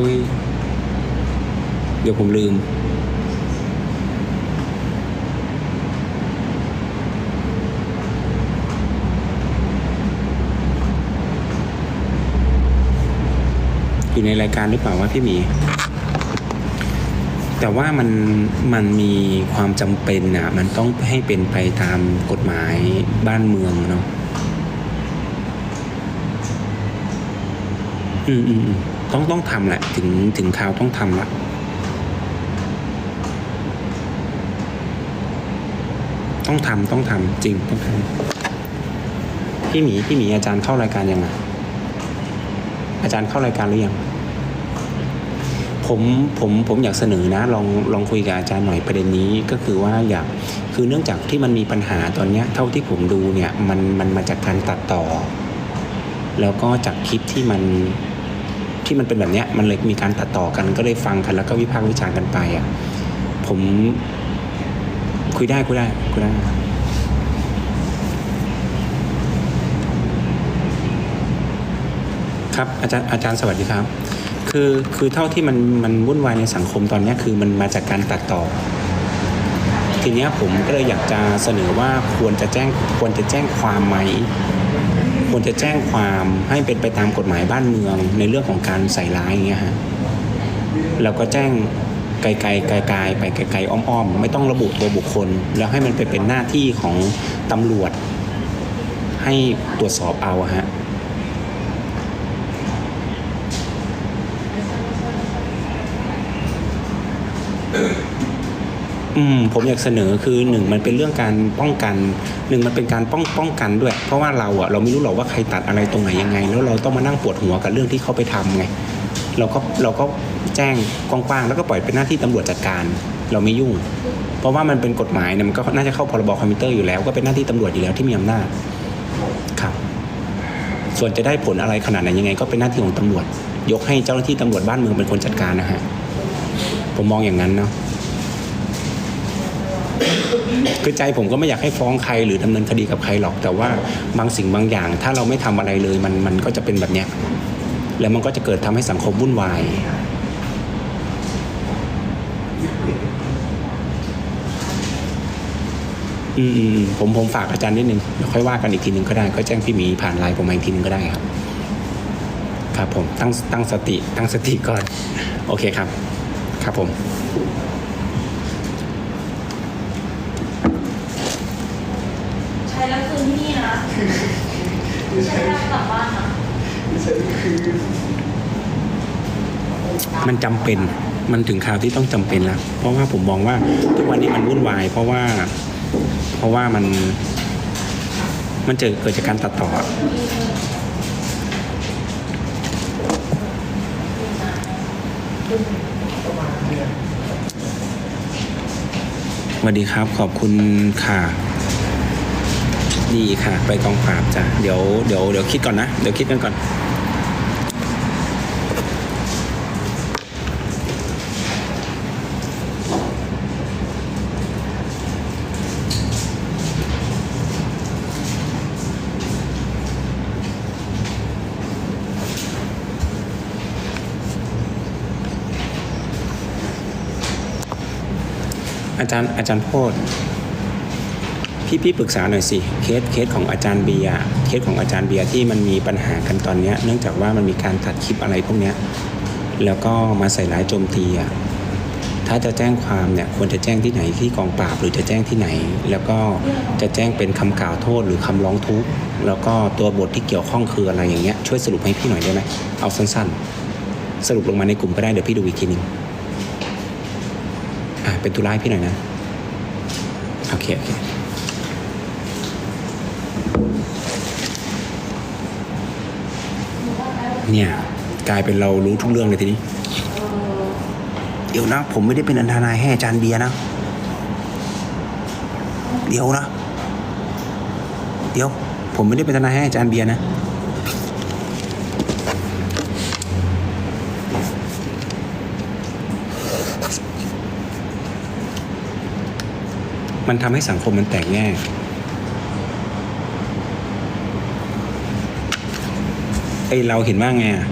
อุ้ยเดี๋ยวผมลืม อยู่ในรายการหรือเปล่าวะพี่หมี แต่ว่ามันมันมีความจำเป็นอะมันต้องให้เป็นไปตามกฎหมายบ้านเมืองเนาะ อืมอืมอืมต้องต้องทำแหละ ถึงถึงคราวต้องทำละต้องทำต้องทำจริงต้องทำพี่หมีพี่หมีอาจารย์เข้ารายการยังไงอาจารย์เข้ารายการหรือยังผมผมผมอยากเสนอนะลองลองคุยกับอาจารย์หน่อยประเด็นนี้ก็คือว่าอยากคือเนื่องจากที่มันมีปัญหาตอนเนี้ยเท่าที่ผมดูเนี่ยมันมันมาจากการตัดต่อ แล้วก็จากคลิปที่มัน ที่มันเป็นแบบเนี้ยมันเลยมีการตัดต่อกันก็เลยฟังกันแล้วก็วิพากษ์วิจารณ์กันไปอะผมคุยได้คุยได้คุยได้ครับอาจารย์อาจารย์สวัสดีครับ คือคือเท่าที่มันมันวุ่นวายในสังคมตอนนี้คือมันมาจากการตัดต่อ ทีนี้ผมก็เลยอยากจะเสนอว่าควรจะแจ้งควรจะแจ้งความไหม ควรจะแจ้งความให้เป็นไปตามกฎหมายบ้านเมือง ในเรื่องของการใส่ร้ายอย่างเงี้ยฮะแล้วก็แจ้งไกลๆไกลๆไปไกลๆอ้อมๆ ไม่ต้องระบุตัวบุคคล แล้วให้มันไปเป็นหน้าที่ของตำรวจ ให้ตรวจสอบเอาอะฮะอื มผมอยากเสนอคือหนึ่งมันเป็นเรื่องการป้องกันหนึ่งมันเป็นการป้องป้องกันด้วย เพราะว่าเราอะเราไม่รู้หรอกว่าใครตัดอะไรตรงไหนยังไง แล้วเราต้องมานั่งปวดหัวกับเรื่องที่เขาไปทำไงเราก็เราก็แจ้งกว้างๆแล้วก็ปล่อยเป็นหน้าที่ตำรวจจัดการ เราไม่ยุ่ง เพราะว่ามันเป็นกฎหมายเนี่ยมันก็น่าจะเข้าพรบคอมพิวเตอร์อยู่แล้วก็เป็นหน้าที่ตำรวจอยู่แล้วที่มีอำนาจครับ ส่วนจะได้ผลอะไรขนาดไหนยังไง ก็เป็นหน้าที่ของตำรวจ ยกให้เจ้าหน้าที่ตำรวจบ้านเมืองเป็นคนจัดการนะฮะผมมองอย่างนั้นเนาะ คือใจผมก็ไม่อยากให้ฟ้องใครหรือดำเนินคดีกับใครหรอก แต่ว่าบางสิ่งบางอย่าง ถ้าเราไม่ทำอะไรเลยมันมันก็จะเป็นแบบเนี้ยแล้วมันก็จะเกิดทำให้สังคมวุ่นวายอืมผมผมฝากอาจารย์นิดนึงเดี๋ยวค่อยว่ากันอีกทีหนึ่งก็ได้ ก็แจ้งพี่หมีผ่านไลน์ผมมาอีกทีหนึงก็ได้ครับ ครับผมตั้งตั้งสติตั้งสติก่อน โอเคครับ ครับผม ช้แล้วคืนที่นี่นะใช้แล้วกลับบ้านนะมันจำเป็น มันถึงคราวที่ต้องจำเป็นแล้ว เพราะว่าผมมองว่าทุกวันนี้มันวุ่นวาย เพราะว่า เพราะว่ามัน มันเจอเกิดจากการตัดต่อสวัสดีครับ ขอบคุณค่ะ ดีค่ะ ไปกองปราบจ้ะเดี๋ยวเดี๋ยวเดี๋ยวคิดก่อนนะ เดี๋ยวคิดกันก่อนอาจารย์อาจารย์โพด พี่พี่ปรึกษาหน่อยสิเคสเคสของอาจารย์เบียร์เคสของอาจารย์เบียร์ที่มันมีปัญหากันตอนเนี้ยเนื่องจากว่ามันมีการตัดคลิปอะไรพวกเนี้ยแล้วก็มาใส่ร้ายโจมตีอะถ้าจะแจ้งความเนี่ยควรจะแจ้งที่ไหนที่กองปราบหรือจะแจ้งที่ไหน แล้วก็จะแจ้งเป็นคำกล่าวโทษหรือคำร้องทุกข์แล้วก็ตัวบทที่เกี่ยวข้องคืออะไรอย่างเงี้ยช่วยสรุปให้พี่หน่อยได้ไหมเอาสั้นๆ สรุปลงมาในกลุ่มก็ได้เดี๋ยวพี่ดูอีกทีนึงอะเป็นตุลาให้พี่หน่อยนะโอเคโอเค เนี่ยกลายเป็นเรารู้ทุกเรื่องเลยทีนี้ เดี๋ยวนะ ผมไม่ได้เป็นอันทนายให้อาจารย์เบียนะ เดี๋ยวนะ เดี๋ยว ผมไม่ได้เป็นทนายให้อาจารย์เบียนะมันทำให้สังคมมันแตกแยก ไอเราเห็นว่าไงอะ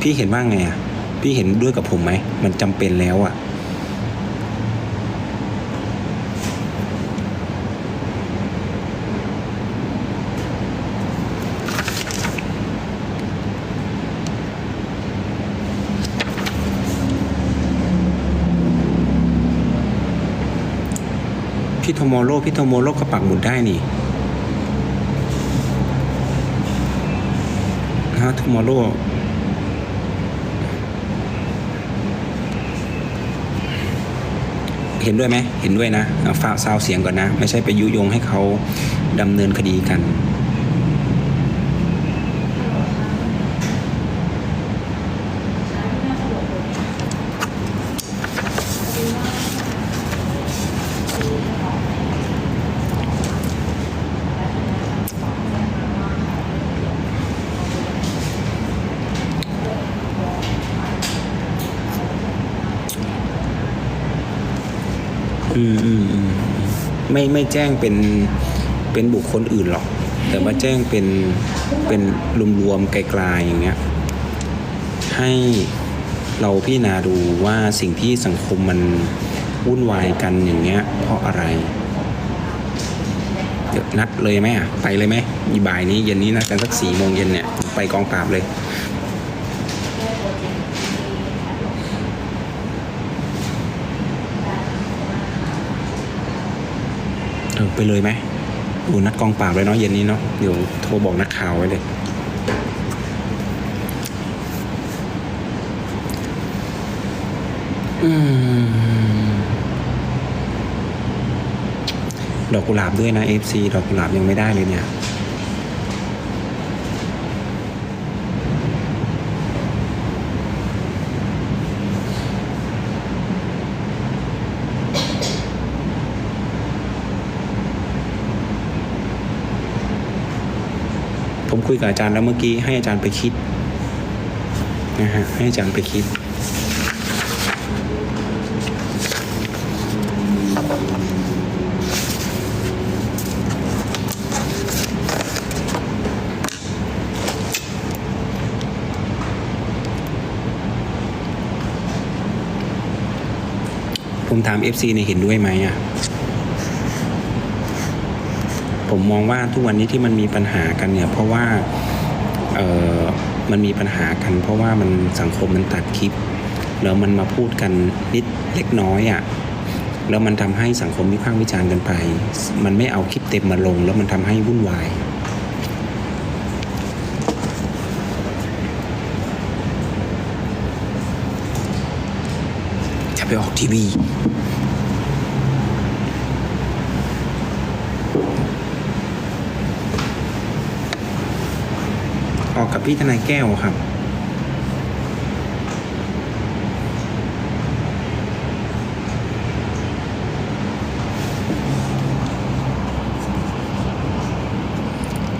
พี่เห็นว่าไงอะพี่เห็นด้วยกับผมไหมมันจำเป็นแล้วอะพี่โทโมโร่พี่โทโมโร่ก็ปักหมุดได้นี่ ฮะโทโมโร่เห็นด้วยไหมเห็นด้วยนะฟาฝากซาวเสียงก่อนนะ ไม่ใช่ไปยุยงให้เขาดำเนินคดีกัน ไม่ไม่แจ้งเป็นเป็นบุคคลอื่นหรอก แต่ว่าแจ้งเป็นเป็นรวมๆไกลๆอย่างเงี้ยให้เราพิจารณาดูว่าสิ่งที่สังคมมันวุ่นวายกันอย่างเงี้ย เพราะอะไรเดี๋ยวนัดเลยไหมอะไปเลยไหมอีบ่ายนี้เย็นนี้นัดกันสักสี่โมงเย็นเนี่ย ไปกองปราบเลย เออ ไปเลยไหมอ้นัดกองปราบเลยเนาะเย็นนี้เนาะเดี๋ยวโทรบอกนักข่าวไว้เลยอืมดอกกุหลาบด้วยนะ FC ดอกกุหลาบยังไม่ได้เลยเนี่ย คุยกับอาจารย์แล้วเมื่อกี้ให้อาจารย์ไปคิดนะฮะให้อาจารย์ไปคิด ผมถาม FC เนี่ยเห็นด้วยไหมอะ ผมมองว่าทุกวันนี้ที่มันมีปัญหากันเนี่ยเพราะว่ามันมีปัญหากัน เพราะว่ามันสังคมมันตัดคลิป แล้วมันมาพูดกันนิดเล็กน้อยอะ่ะแล้วมันทำให้สังคมวิพากษ์วิจารณ์กันไป มันไม่เอาคลิปเต็มมาลง แล้วมันทำให้วุ่นวายจะไปออกทีวี ออกกับ พี่ทนายแก้วครับ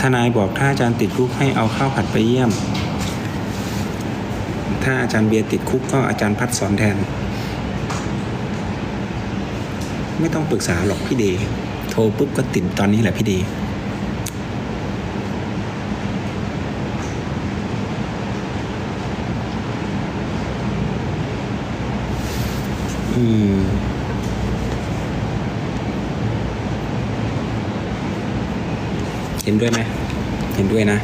ทนายบอกถ้าอาจารย์ติดคุกให้เอาข้าวผัดไปเยี่ยม ถ้าอาจารย์เบียร์ติดคุกก็อาจารย์พัดสอนแทน ไม่ต้องปรึกษาหรอกพี่เดย์โทรปุ๊บก็ติดตอนนี้แหละพี่เด อืมเห็นด้วยไหมเห็นด้วยนะ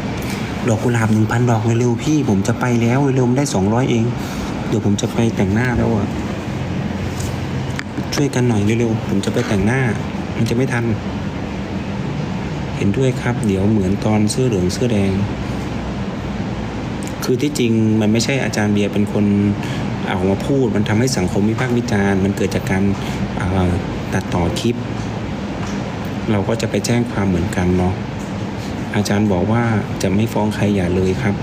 ดอกกุหลาบหนึ่งพันดอกเร็วๆพี่ ผมจะไปแล้วเร็วๆมันได้สองร้อยเอง เดี๋ยวผมจะไปแต่งหน้าแล้วอะช่วยกันหน่อยเร็วๆผมจะไปแต่งหน้า มันจะไม่ทัน เห็นด้วยครับ เดี๋ยวเหมือนตอนเสื้อเหลืองเสื้อแดง คือที่จริงมันไม่ใช่อาจารย์เบียร์เป็นคน เอามาพูดมันทำให้สังคมวิพากษ์วิจารณ์มันเกิดจากการตัดต่อคลิป เราก็จะไปแจ้งความเหมือนกันเนาะอาจารย์บอกว่าจะไม่ฟ้องใครอย่าเลยครับ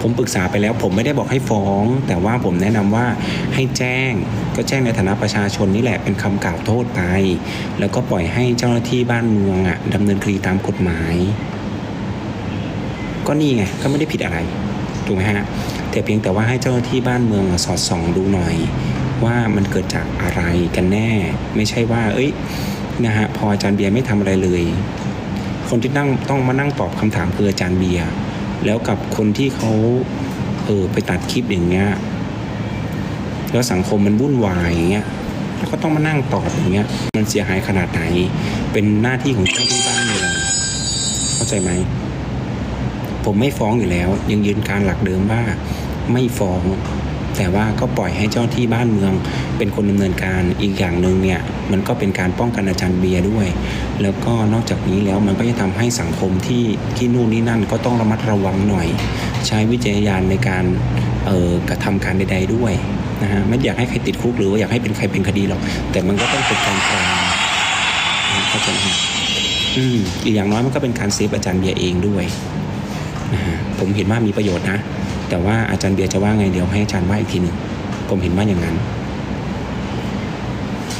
ผมปรึกษาไปแล้ว ผมไม่ได้บอกให้ฟ้อง แต่ว่าผมแนะนำว่าให้แจ้ง ก็แจ้งในฐานะประชาชนนี่แหละเป็นคำกล่าวโทษไป แล้วก็ปล่อยให้เจ้าหน้าที่บ้านเมืองอะดำเนินคดีตามกฎหมาย ก็นี่ไงก็ไม่ได้ผิดอะไรถูกไหมฮะ แต่เพียงแต่ว่าให้เจ้าหน้าที่บ้านเมืองสอดส่องดูหน่อย ว่ามันเกิดจากอะไรกันแน่ ไม่ใช่ว่า เอ้ยนะฮะพออาจารย์เบียร์ไม่ทำอะไรเลย คนที่นั่งต้องมานั่งตอบคำถามคืออาจารย์เบียร์แล้วกับคนที่เขาเออไปตัดคลิปอย่างเงี้ยแล้วสังคมมันวุ่นวายอย่างเงี้ยแล้วก็ต้องมานั่งตอบอย่างเงี้ย มันเสียหายขนาดไหน เป็นหน้าที่ของเจ้าที่บ้านเมืองเข้าใจไหมผมไม่ฟ้องอยู่แล้ว ยังยืนการหลักเดิมว่า ไม่ฟ้อง แต่ว่าก็ปล่อยให้เจ้าที่บ้านเมือง เป็นคนดำเนินการอีกอย่างหนึ่งเนี่ยมันก็เป็นการป้องกันอาจารย์เบียร์ด้วย แล้วก็นอกจากนี้แล้วมันก็จะทำให้สังคมที่ที่นู่นนี่นั่นก็ต้องระมัดระวังหน่อย ใช้วิจารณญาณในการเอ่อกระทำการใด ๆด้วยนะฮะไม่อยากให้ใครติดคุกหรือว่าอยากให้เป็นใครเป็นคดีหรอก แต่มันก็ต้องเป็นการกลางเข้าใจไหมอืมอีกอย่างน้อยมันก็เป็นการเซฟอาจารย์เบียร์เองด้วยนะฮะผมเห็นว่ามีประโยชน์นะ แต่ว่าอาจารย์เบียร์จะว่าไงเดี๋ยวให้อาจารย์ว่าอีกทีหนึ่งผมเห็นว่าอย่างนั้น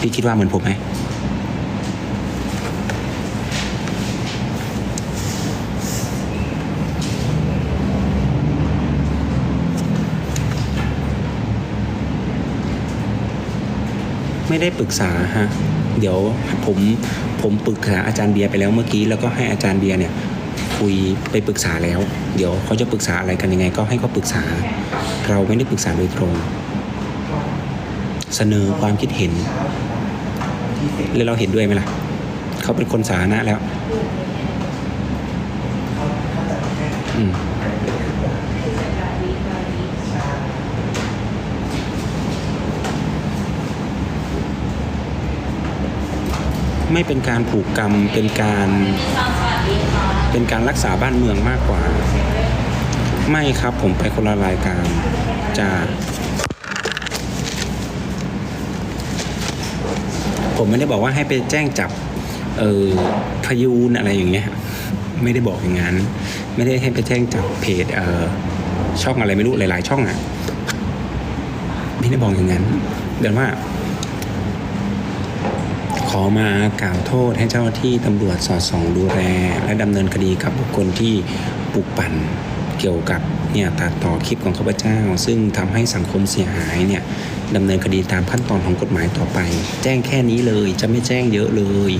พี่คิดว่าเหมือนผมไหมไม่ได้ปรึกษาฮะ เดี๋ยวผมผมปรึกษาอาจารย์เบียร์ไปแล้วเมื่อกี้ แล้วก็ให้อาจารย์เบียร์เนี่ย คุยไปปรึกษาแล้ว เดี๋ยวเขาจะปรึกษาอะไรกันยังไง ก็ให้เขาปรึกษา เราไม่ได้ปรึกษาโดยตรง เสนอความคิดเห็น แล้วเราเห็นด้วยไหมล่ะ เขาเป็นคนสาธารณะแล้วอืมไม่เป็นการผูกกรรมเป็นการ เป็นการรักษาบ้านเมืองมากกว่า ไม่ครับผมไปคนละรายการจะผมไม่ได้บอกว่าให้ไปแจ้งจับเออพยูนอะไรอย่างเงี้ยไม่ได้บอกอย่างนั้น ไม่ได้ให้ไปแจ้งจับเพจเออช่องอะไรไม่รู้หลาย ๆ ช่องอะไม่ได้บอกอย่างนั้นแต่ว่า ขอมากล่าวโทษให้เจ้าที่ตำรวจสอดส่องดูแลและดำเนินคดีกับบุคคลที่ปลุกปั่นเกี่ยวกับเนี่ยตัดต่อคลิปของข้าพเจ้า ซึ่งทำให้สังคมเสียหายเนี่ยดำเนินคดีตามขั้นตอนของกฎหมายต่อไป แจ้งแค่นี้เลยจะไม่แจ้งเยอะเลย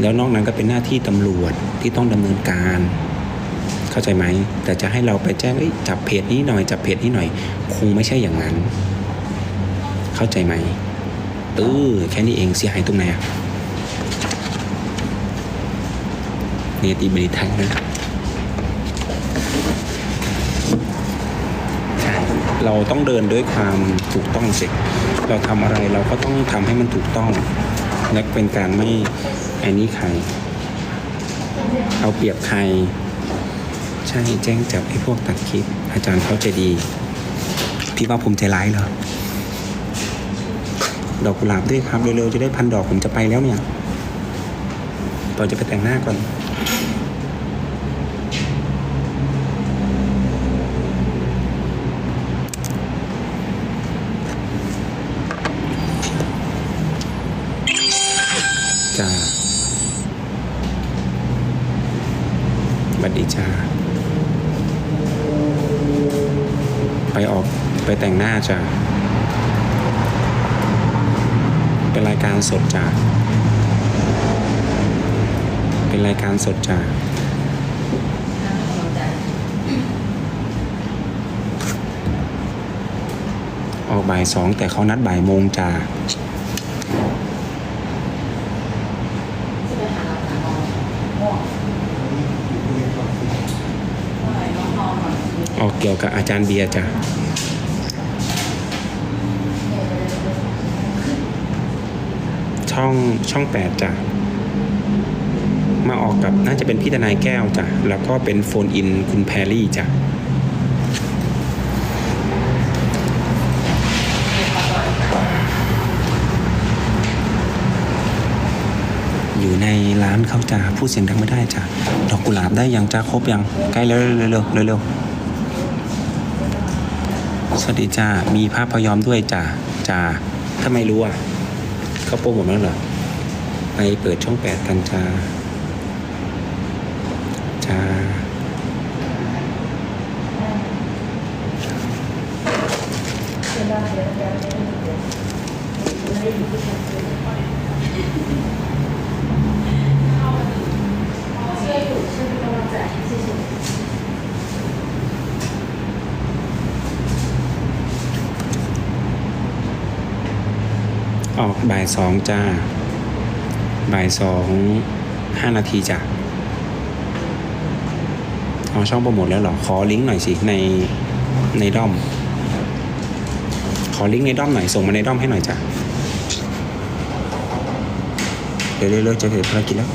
แล้วนอกนั้นก็เป็นหน้าที่ตำรวจที่ต้องดำเนินการ เข้าใจไหม แต่จะให้เราไปแจ้งเอ้จับเพจนี้หน่อยจับเพจนี้หน่อย คงไม่ใช่อย่างนั้น เข้าใจไหม เออแค่นี้เองเสียหายตรงไหนอะเนติบริไทยนะเราต้องเดินด้วยความถูกต้องสิเราทำอะไรเราก็ต้องทำให้มันถูกต้อง และเป็นการไม่ไอ้นี้ใคร เอาเปรียบใคร ใช่แจ้งจับไอ้พวกตัดคลิป อาจารย์เขาใจดี พี่ว่าผมใจร้ายเหรอ ดอกกุหลาบด้วยครับเร็วๆจะได้พันดอกผมจะไปแล้วเนี่ยตอนจะไปแต่งหน้าก่อน การสดจ้าเป็นรายการสดจ้าออกบ่ายสองแต่เขานัดบ่ายโมงจ้าออกเกี่ยวกับอาจารย์เบียร์จ้ะ ช่องช่องแปดจ้ะมาออกกับน่าจะเป็นพี่ทนายแก้วจ้ะแล้วก็เป็นโฟนอินคุณแพรรี่จ้ะอยู่ในร้านเขาจ้ะพูดเสียงดังไม่ได้จ้ะดอกกุหลาบได้ยังจ้าครบยังใกล้แล้วเร็วๆเร็วๆเร็วสวัสดีจ้ามีภาพพยอมด้วยจ้ะจ้าถ้าไมรู้อะ เขาโปรโมทแล้วเหรอไปเปิดช่องแปดกันจ้าจ้า谢 ออกบ่ายสองจ้า บ่ายสองห้านาทีจ้ะเอาช่องโปรโมทแล้วหรอ ขอลิงก์หน่อยสิ ในในด้อม ขอลิงก์ในด้อมหน่อย ส่งมาในด้อมให้หน่อยจ้ะ เดี๋ยวเร็วๆจะเสร็จภารกิจแล้ว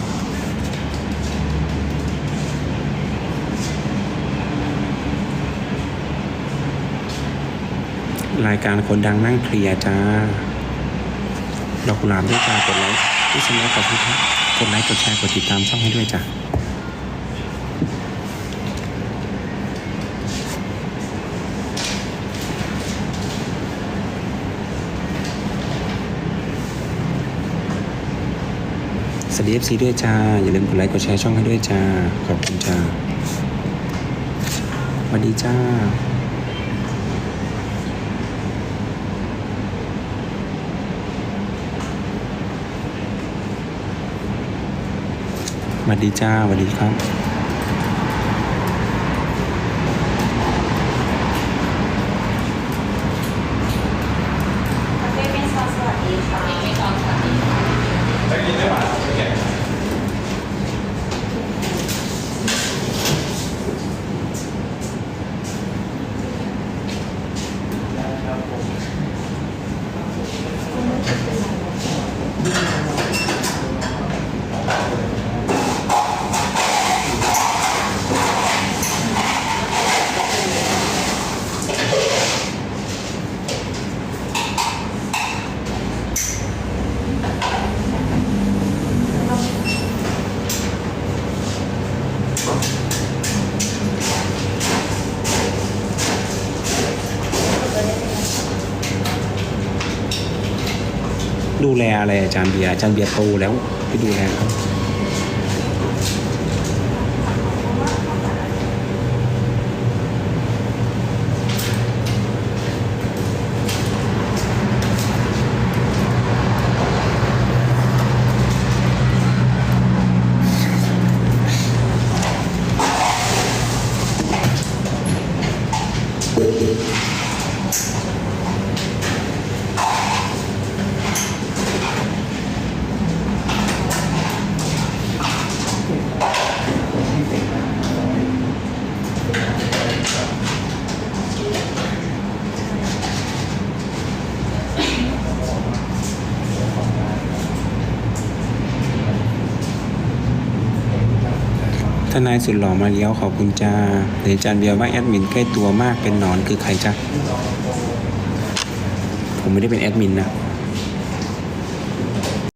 รายการคนดังนั่งเคลียร์จ้า ดอกกุหลาบด้วยจ้ากดไลค์ที่ชมแล้วขอบคุณครับกดไลค์กดแชร์กดติดตามช่องให้ด้วยจ้าสวัสดีเอฟซีด้วยจ้า อย่าลืมกดไลค์กดแชร์ช่องให้ด้วยจ้า ขอบคุณจ้าสวัสดีจ้า วัสดีจ้าสวัสดีครับ คาเฟ่เมซอนสวัสดีค่ะเมซอนสวัสดีค่ะ ดูแลอะไรอาจารย์เบียร์อาจารย์เบียร์โตแล้วไปดูแลเขา นายสุดหล่อมาเลี้ยวขอบคุณจ้าเดี๋ยวจานเบียร์ว่าแอดมินใกล้ตัวมากเป็นหนอนคือใครจ้าผมไม่ได้เป็นแอดมินนะ